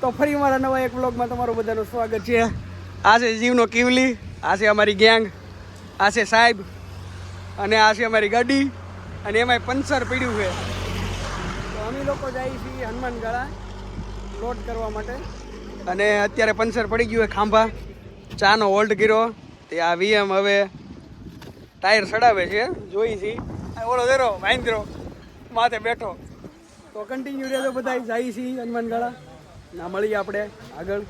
તો ફરી મારા નવા એક બ્લોગમાં તમારું બધાનું સ્વાગત છે. આ છે જીવનો કિવલી, આ છે અમારી ગેંગ આ છે સાહેબ, અને આ છે અમારી ગાડી, અને એમાંય પંચર પીડ્યું છે. તો અમે લોકો જઈએ છીએ હનુમાનગાળા લોડ કરવા માટે. અને અત્યારે પંચર પડી ગયું છે ખાંભા. ચાનો હોલ્ડ કર્યો. તે આ વીએમ હવે ટાયર સડાવે છે. જોઈ છી. ઓળો દેરો વાંદરો માથે બેઠો. તો કન્ટિન્યુ રહેજો બધા જઈએ છીએ હનુમાનગાળા ના, મળીએ આપણે આગળ.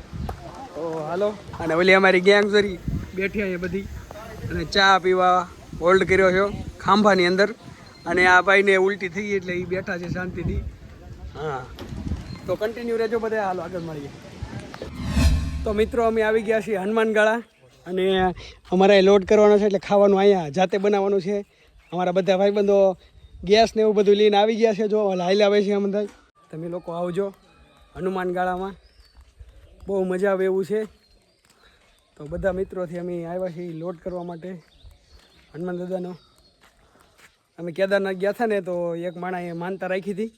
તો હાલો. અને ઓલી અમારી ગેંગ જરી બેઠી અહીંયા બધી. અને ચા પીવા હોલ્ડ કર્યો છો ખાંભાની અંદર. અને આ ભાઈને ઉલટી થઈ એટલે એ બેઠા છે શાંતિથી. હા. તો કન્ટિન્યુ રહેજો બધા. હાલો, આગળ મળીએ. તો મિત્રો, અમે આવી ગયા છીએ હનુમાનગાળા. અને અમારે લોડ કરવાનો છે એટલે ખાવાનું અહીંયા જાતે બનાવવાનું છે. અમારા બધા ભાઈબંધો ગેસ ને એવું બધું લઈને આવી ગયા છે. જો, હાલ આવે છે અમદાવાદ તમે લોકો આવજો. હનુમાનગાળામાં બહુ મજા આવે એવું છે. તો બધા મિત્રોથી અમે આવ્યા છીએ લોડ કરવા માટે. હનુમાન દાદાનો. અમે કેદારનાથ ગયા હતા ને તો એક માણાએ માનતા રાખી હતી.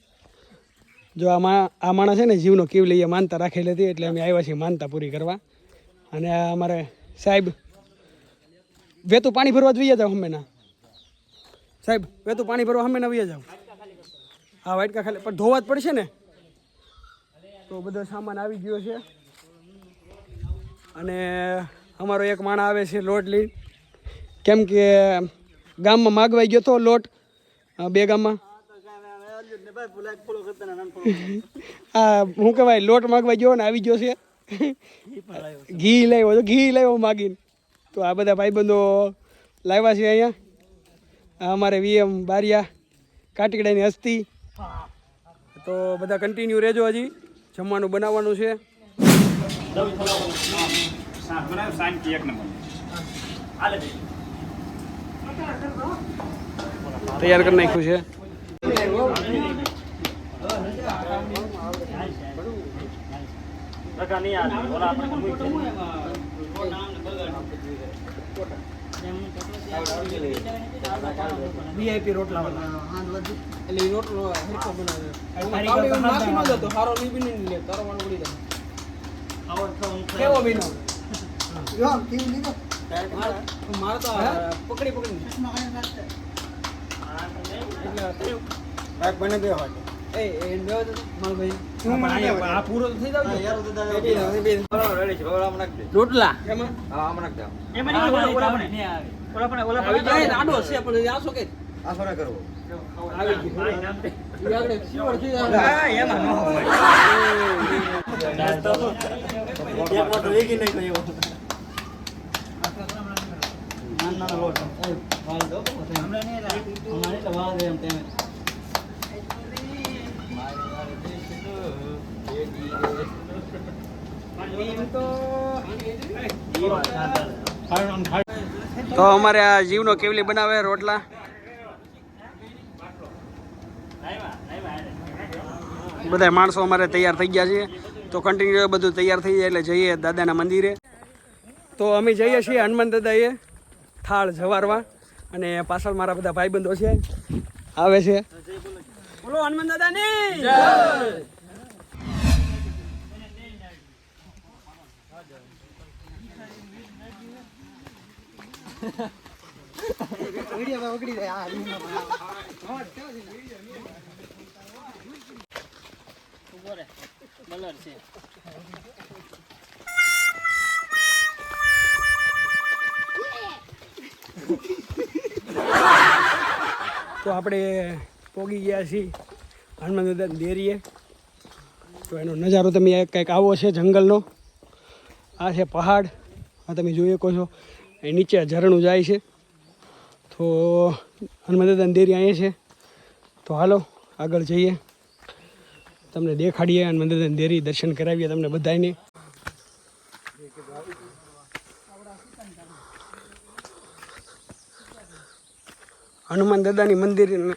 જો આ આ માણસ છે ને જીવનો લઈએ માનતા રાખેલી હતી એટલે અમે આવ્યા છીએ માનતા પૂરી કરવા. અને અમારે સાહેબ, વેતું પાણી ભરવા જ જાઓ હમેના સાહેબ, વેતું પાણી ભરવા હમેના વૈયા જાવ હા, વાટકા ખાલી, પણ ધોવા જ પડશે ને? તો બધો સામાન આવી ગયો છે. અને અમારો એક માણા આવે છે લોટ લઈ કેમ કે ગામમાં માગવાઈ ગયો તો લોટ બે ગામમાં. હા હું કહેવાય, લોટ માગવા ગયો ને આવી ગયો છે. ઘી લાવ્યો તો ઘી લાવ્યો માગીને. તો આ બધા ભાઈબંધો લાવ્યા છે અહીંયા. અમારે વીએમ બારિયા કાટીકડાની હસ્તી. તો બધા કન્ટિન્યુ રહેજો હજી. જમવાનું બનાવવાનું છે? તૈયાર કરી નાખ્યું છે. વીઆઈપી રોટલા વાળા એટલે રોટલો હરખો બનાવે નાખી ન જતો હારો નહીં બની લે તારો વાળો ઉડી જાય કેવો બીનો મારે તો પકડી પકડી એ બને બે માલ રોટલા આ તો રોટલા એમાં આવી જાય લાડો છે પણ આ શું કે આવી ગયું. આગળ શિવર થઈ જાય તો અમારે આ જીવનો કેવલી બનાવે રોટલા? બધા માણસો અમારે તૈયાર થઈ ગયા છે તો કન્ટિન્યુ બધું તૈયાર થઈ જાય એટલે જઈએ દાદાના મંદિરે. તો અમે જઈએ છીએ હનુમાન દાદાએ થાળ જવારવા અને પાછળ મારા બધા ભાઈબંધો છે. આવે છે. બોલો હનુમાન દાદાની! તો આપણે પોગી ગયા છીએ હનુમાન દેરીએ તો એનો નજારો તમે કંઈક આવો છે જંગલનો. આ છે પહાડ. આ તમે જોઈ શકો છો. એ નીચે ઝરણું જાય છે. તો હનુમાન દાદાની ડેરી અહીંયા છે. તો હાલો, આગળ જઈએ. તમને દેખાડીએ હનુમાન દાદાની ડેરી દર્શન કરાવીએ તમને બધાને હનુમાન દાદાની મંદિર,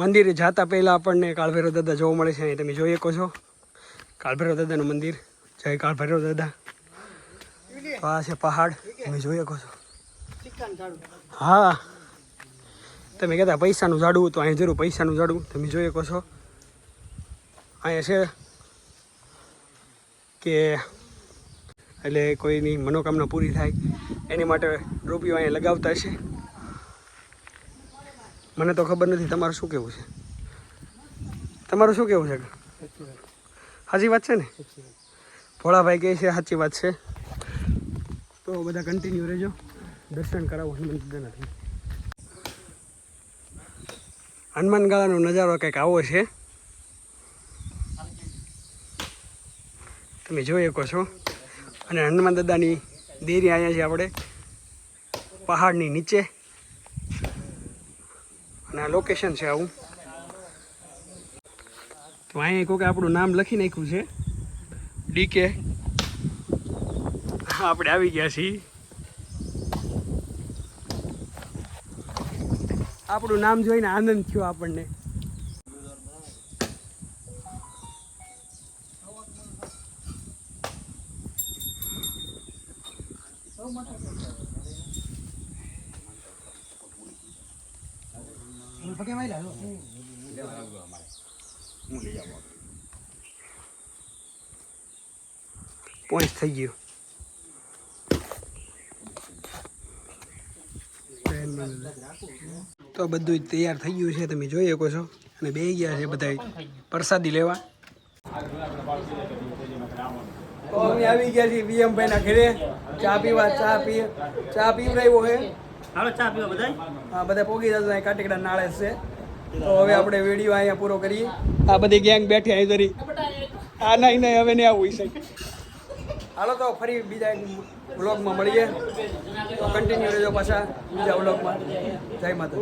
મંદિરે જતા પહેલાં આપણને કાળભૈરવ દાદા જોવા મળે છે. અહીં તમે જોઈ શકો છો. કાળભૈરવ દાદાનું મંદિર. જય કાળભૈરવ દાદા. તો આ છે પહાડ. તમે જોઈ શકો છો. હા. તમે કહેતા પૈસાનું ઝાડવું તો અહીં જરૂર પૈસાનું ઝાડવું તમે જોઈ શકો છો. અહીંયા છે કે એટલે કોઈની મનોકામના પૂરી થાય. એની માટે રૂપિયો અહીંયા લગાવતા છે મને તો ખબર નથી તમારું શું કહેવું છે. તમારું શું કહેવું છે? સાચી વાત છે ને? ભોળાભાઈ કહે છે સાચી વાત છે. તો બધા કન્ટિન્યુ રહેજો. દર્શન કરાવો હનુમાન દાદાના હનુમાન ગાળાનો નજારો કંઈક આવો છે. તમે જોઈ શકો છો. અને હનુમાન દાદાની દેરી અહીંયા છે આપણે. પહાડની નીચે. અને આ લોકેશન છે આવું. તો અહીંયા કોકે આપણું નામ લખી નાખ્યું છે. ડીકે આપણે આવી ગયા છીએ. આપણું નામ જોઈને આનંદ થયો આપણને. પોઈન્ટ થઈ ગયું. તો બધું તૈયાર થઈ ગયું છે તમે જોઈ શકો છો. અને બે ગયા છે બધા પ્રસાદી લેવા. તો અમે આવી ગયા છીએ વીએમભાઈ ના ઘરે. ચા પીવા ચા પી ચા પીવડાવ્યો છે હાલો ચા પીવા બધા આ બધા પોગી જશે કાટેકડા કાટીકડા નાળે છે. તો હવે આપણે વીડિયો અહીંયા પૂરો કરીએ. આ બધી ગેંગ બેઠી અહીં ધરી આ નહીં નહીં હવે નહીં આવું છે હાલો તો ફરી બીજા એક વ્લોગમાં મળીએ. તો કન્ટિન્યુ રહેજો પાછા બીજા વ્લોગમાં જય માતા